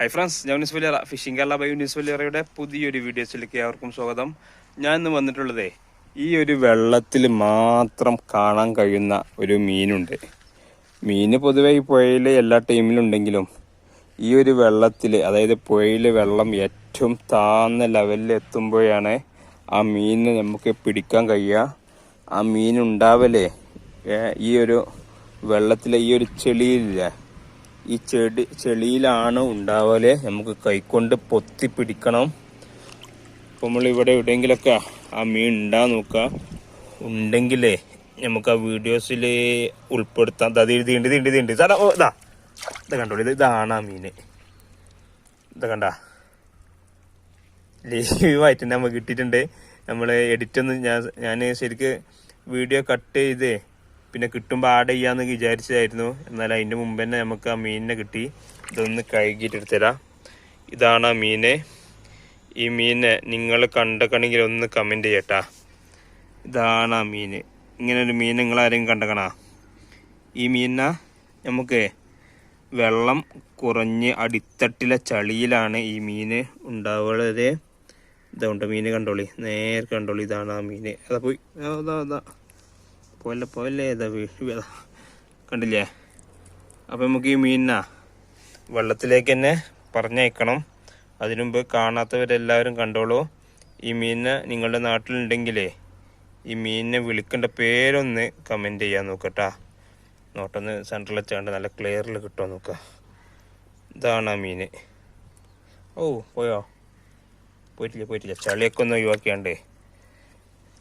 High friends ഞാൻ news Valiyara fishing Kerala by news വലിയറയുടെ പുതിയൊരു വീഡിയോസിലേക്ക് ഏവർക്കും സ്വാഗതം. ഞാൻ ഇന്ന് വന്നിട്ടുള്ളതേ ഈ ഒരു വെള്ളത്തിൽ മാത്രം കാണാൻ കഴിയുന്ന ഒരു മീനുണ്ട്. മീന് പൊതുവേ ഈ പുഴയിൽ എല്ലാ ടൈമിലും ഉണ്ടെങ്കിലും ഈ ഒരു വെള്ളത്തിൽ അതായത് പുഴയിൽ വെള്ളം ഏറ്റവും താഴ്ന്ന ലെവലിൽ എത്തുമ്പോഴാണ് ആ മീനിനെ നമുക്ക് പിടിക്കാൻ കഴിയുക. ആ മീനുണ്ടാവലേ ഈ ഒരു വെള്ളത്തിലെ ഈ ഒരു ചെളിയിലില്ലേ ഈ ചെടി ചെളിയിലാണ് ഉണ്ടാവൽ. നമുക്ക് കൈക്കൊണ്ട് പൊത്തി പിടിക്കണം. ഇപ്പം നമ്മൾ ഇവിടെ എവിടെയെങ്കിലൊക്കെ ആ മീൻ ഉണ്ടാ നോക്കുക ഉണ്ടെങ്കിലേ നമുക്ക് ആ വീഡിയോസിൽ ഉൾപ്പെടുത്താം. അത് തീണ്ടി തീണ്ടി തീണ്ടി സാറാ ഓ ഇതാ ഇത് കണ്ടോളൂ ഇത് ഇതാണ് ആ മീന്. ഇത് കണ്ട? ലീവായിട്ട് നമുക്ക് കിട്ടിയിട്ടുണ്ട്. നമ്മൾ എഡിറ്റ് ഒന്ന് ഞാൻ ഞാൻ ശരിക്ക് വീഡിയോ കട്ട് ചെയ്ത് പിന്നെ കിട്ടുമ്പോൾ ആഡ് ചെയ്യാന്ന് വിചാരിച്ചതായിരുന്നു. എന്നാൽ അതിന്റെ മുമ്പ് തന്നെ നമുക്ക് ആ മീനിനെ കിട്ടി. ഇതൊന്ന് കഴുകിയിട്ട് എടുത്തരാം ഇതാണ് ആ മീന്. ഈ മീനെ നിങ്ങൾ കണ്ടക്കണെങ്കിൽ ഒന്ന് കമന്റ് ചെയ്യട്ടാ. ഇതാണ് ആ മീന്. ഇങ്ങനൊരു മീൻ നിങ്ങൾ ആരെയും കണ്ടക്കണാ? ഈ മീനിനെ നമുക്ക് വെള്ളം കുറഞ്ഞ് അടിത്തട്ടിലെ ചളിയിലാണ് ഈ മീന് ഉണ്ടാവുള്ളത് ഇതുണ്ട് മീന് കണ്ടോളി. നേരെ കണ്ടോളി. ഇതാണ് ആ മീന്. അതാ പോയി. അതാ അതാ. പോലെ ഇതാ വീ- കണ്ടില്ലേ? അപ്പം നമുക്ക് ഈ മീനിനാ വെള്ളത്തിലേക്ക് തന്നെ പറഞ്ഞയക്കണം. അതിനുമുമ്പ് കാണാത്തവരെല്ലാവരും കണ്ടോളൂ. ഈ മീനിനെ നിങ്ങളുടെ നാട്ടിലുണ്ടെങ്കിലേ ഈ മീനിനെ വിളിക്കേണ്ട പേരൊന്ന് കമന്റ് ചെയ്യാൻ നോക്കട്ടാ. നോട്ടൊന്ന് സെൻട്രൽ വെച്ചാണ്ട് നല്ല ക്ലിയറിൽ കിട്ടുമോ നോക്കുക ഇതാണ് ആ മീന് ഓ പോയോ? പോയിട്ടില്ല പോയിട്ടില്ല. ചളിയൊക്കെ ഒന്ന് ഒഴിവാക്കിയാണ്ടേ.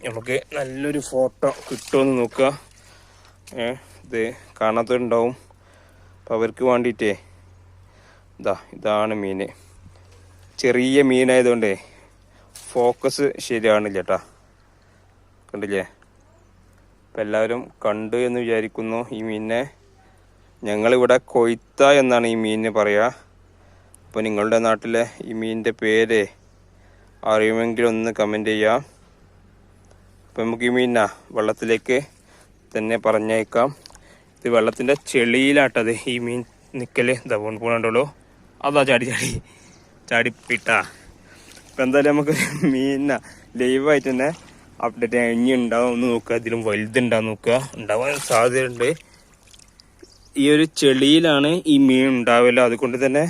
നമുക്ക് നല്ലൊരു ഫോട്ടോ കിട്ടുമെന്ന് നോക്കുക. ഇത് കാണാത്തവരുണ്ടാവും. അപ്പം അവർക്ക് വേണ്ടിയിട്ടേ ഇതാ ഇതാണ് മീൻ ചെറിയ മീനായതുകൊണ്ടേ ഫോക്കസ് ശരിയാണില്ല ചേട്ടാ കണ്ടില്ലേ? അപ്പം എല്ലാവരും കണ്ടു എന്ന് വിചാരിക്കുന്നു ഈ മീനിനെ. ഞങ്ങളിവിടെ കൊയ്ത്ത എന്നാണ് ഈ മീനിന് പറയുക അപ്പോൾ നിങ്ങളുടെ നാട്ടിലെ ഈ മീനിന്റെ പേര് അറിയുമെങ്കിൽ ഒന്ന് കമന്റ് ചെയ്യാം. അപ്പം നമുക്ക് ഈ മീനാ വെള്ളത്തിലേക്ക് തന്നെ പറഞ്ഞേക്കാം. ഇത് വെള്ളത്തിന്റെ ചെളിയിലാട്ടത് ഈ മീൻ നിൽക്കൽ ഇതാ പോകണ്ടല്ലോ അതാ ചാടി ചാടി ചാടിപ്പിട്ടാ. അപ്പം എന്തായാലും നമുക്ക് മീനാ ലൈവായിട്ട് തന്നെ അപ്ഡേറ്റ് ഇനി ഉണ്ടാവും ഒന്ന് നോക്കുക. ഇതിലും വലുതുണ്ടാവും നോക്കുക. ഉണ്ടാവാൻ സാധ്യതയുണ്ട്. ഈ ഒരു ചെളിയിലാണ് ഈ മീൻ ഉണ്ടാവില്ല അതുകൊണ്ട് തന്നെ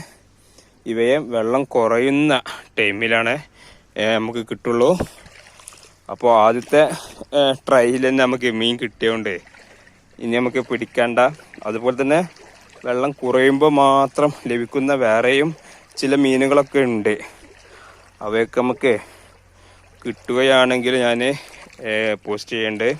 ഇവയെ വെള്ളം കുറയുന്ന ടൈമിലാണ് നമുക്ക് കിട്ടുള്ളൂ. അപ്പോൾ ആദ്യത്തെ ട്രൈയിൽ തന്നെ നമുക്ക് മീൻ കിട്ടിയോണ്ട് ഇനി നമുക്ക് പിടിക്കണ്ട. അതുപോലെ തന്നെ വെള്ളം കുറയുമ്പോൾ മാത്രം ലഭിക്കുന്ന വേറെയും ചില മീനുകളൊക്കെ ഉണ്ട്. അവയൊക്കെ നമുക്ക് കിട്ടുകയാണെങ്കിൽ ഞാൻ പോസ്റ്റ് ചെയ്യേണ്ടത്